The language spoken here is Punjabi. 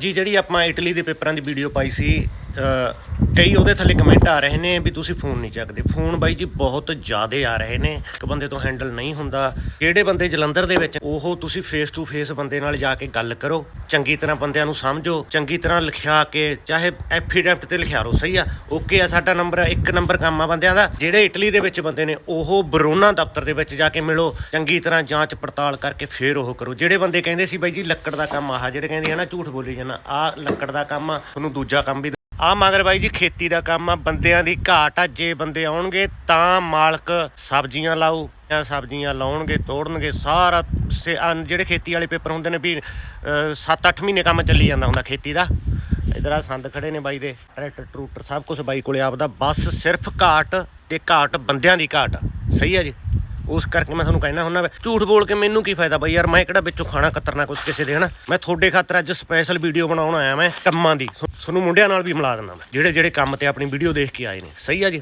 ਜੀ ਜਿਹੜੀ ਆਪਾਂ ਇਟਲੀ ਦੇ ਪੇਪਰਾਂ ਦੀ ਵੀਡੀਓ ਪਾਈ ਸੀ ਕਈ ਉਹਦੇ ਥੱਲੇ ਕਮੈਂਟ ਆ ਰਹੇ ਨੇ ਵੀ ਤੁਸੀਂ ਫੋਨ ਨਹੀਂ ਚੱਕਦੇ। ਫੋਨ ਬਾਈ ਜੀ ਬਹੁਤ ਜ਼ਿਆਦੇ ਆ ਰਹੇ ਨੇ। ਇੱਕ ਬੰਦੇ ਤੋਂ ਹੈਂਡਲ ਨਹੀਂ ਹੁੰਦਾ। ਜਿਹੜੇ ਬੰਦੇ ਜਲੰਧਰ ਦੇ ਵਿੱਚ, ਉਹ ਤੁਸੀਂ ਫੇਸ ਟੂ ਫੇਸ ਬੰਦੇ ਨਾਲ ਜਾ ਕੇ ਗੱਲ ਕਰੋ। ਚੰਗੀ ਤਰ੍ਹਾਂ ਬੰਦਿਆਂ ਨੂੰ ਸਮਝੋ। ਚੰਗੀ ਤਰ੍ਹਾਂ ਲਿਖਿਆ ਕੇ, ਚਾਹੇ ਐਫੀਡੈਵਿਟ ਤੇ ਲਿਖਿਆ ਰੋ, ਸਹੀ ਆ। ਓਕੇ ਆ, ਸਾਡਾ ਨੰਬਰ ਆ, ਇੱਕ ਨੰਬਰ ਕੰਮ ਆ ਬੰਦਿਆਂ ਦਾ। ਜਿਹੜੇ ਇਟਲੀ ਦੇ ਵਿੱਚ ਬੰਦੇ ਨੇ, ਉਹ ਬਰੋਨਾ ਦਫ਼ਤਰ ਦੇ ਵਿੱਚ ਜਾ ਕੇ ਮਿਲੋ। ਚੰਗੀ ਤਰ੍ਹਾਂ ਜਾਂਚ ਪੜਤਾਲ ਕਰਕੇ ਫੇਰ ਉਹ ਕਰੋ। ਜਿਹੜੇ ਬੰਦੇ ਕਹਿੰਦੇ ਸੀ ਬਾਈ ਜੀ, ਲੱਕੜ ਦਾ ਕੰਮ ਆਹ ਜਿਹੜੇ ਕਹਿੰਦੇ ਆ ਨਾ, ਝੂਠ ਬੋਲੀ ਜਾਂਦਾ ਆ ਲੱਕੜ ਦਾ ਕੰਮ ਆ ਤੁਹਾਨੂੰ ਦੂਜਾ ਕੰਮ ਵੀ ਆ ਮਗਰ ਬਾਈ ਜੀ ਖੇਤੀ ਦਾ ਕੰਮ ਆ, ਬੰਦਿਆਂ ਦੀ ਘਾਟ ਆ, ਜੇ ਬੰਦੇ ਆਉਣਗੇ ਤਾਂ ਮਾਲਕ ਸਬਜ਼ੀਆਂ ਲਾਊ, ਜਾਂ ਸਬਜ਼ੀਆਂ ਲਾਉਣਗੇ, ਤੋੜਨਗੇ, ਸਾਰਾ ਸੇ- ਜਿਹੜੇ ਖੇਤੀ ਵਾਲੇ ਪੇਪਰ ਹੁੰਦੇ ਨੇ ਵੀ 7-8 ਮਹੀਨੇ ਕੰਮ ਚੱਲੀ ਜਾਂਦਾ ਹੁੰਦਾ ਖੇਤੀ ਦਾ। ਇਧਰ ਆ ਸੰਦ ਖੜੇ ਨੇ ਬਾਈ ਦੇ, ਟਰੈਕਟਰ, ਟਰੂਟਰ, ਸਭ ਕੁਝ ਬਾਈ ਕੋਲੇ ਆਪਦਾ, ਬਸ ਸਿਰਫ ਘਾਟ ਤੇ ਘਾਟ, ਬੰਦਿਆਂ ਦੀ ਘਾਟ ਸਹੀ ਆ ਜੀ? ਉਸ ਕਰਕੇ ਮੈਂ ਤੁਹਾਨੂੰ ਕਹਿਣਾ ਹੁੰਦਾ ਝੂਠ ਬੋਲ ਕੇ ਮੈਨੂੰ ਕੀ ਫਾਇਦਾ ਬਈ ਯਾਰ, ਮੈਂ ਕਿਹੜਾ ਵਿੱਚੋਂ ਖਾਣਾ ਕਤਰਨਾ ਕੁਛ ਕਿਸੇ ਦੇ, ਹਨਾ? ਮੈਂ ਤੁਹਾਡੇ ਖਾਤਰ ਅੱਜ ਸਪੈਸ਼ਲ ਵੀਡੀਓ ਬਣਾਉਣ ਆਇਆ ਮੈਂ ਕੰਮਾਂ ਦੀ। ਤੁਹਾਨੂੰ ਮੁੰਡਿਆਂ ਨਾਲ ਵੀ ਮਿਲਾ ਦਿੰਦਾ ਮੈਂ ਜਿਹੜੇ ਜਿਹੜੇ ਕੰਮ ਤੇ ਆਪਣੀ ਵੀਡੀਓ ਦੇਖ ਕੇ ਆਏ ਨੇ। ਸਹੀ ਆ ਜੀ?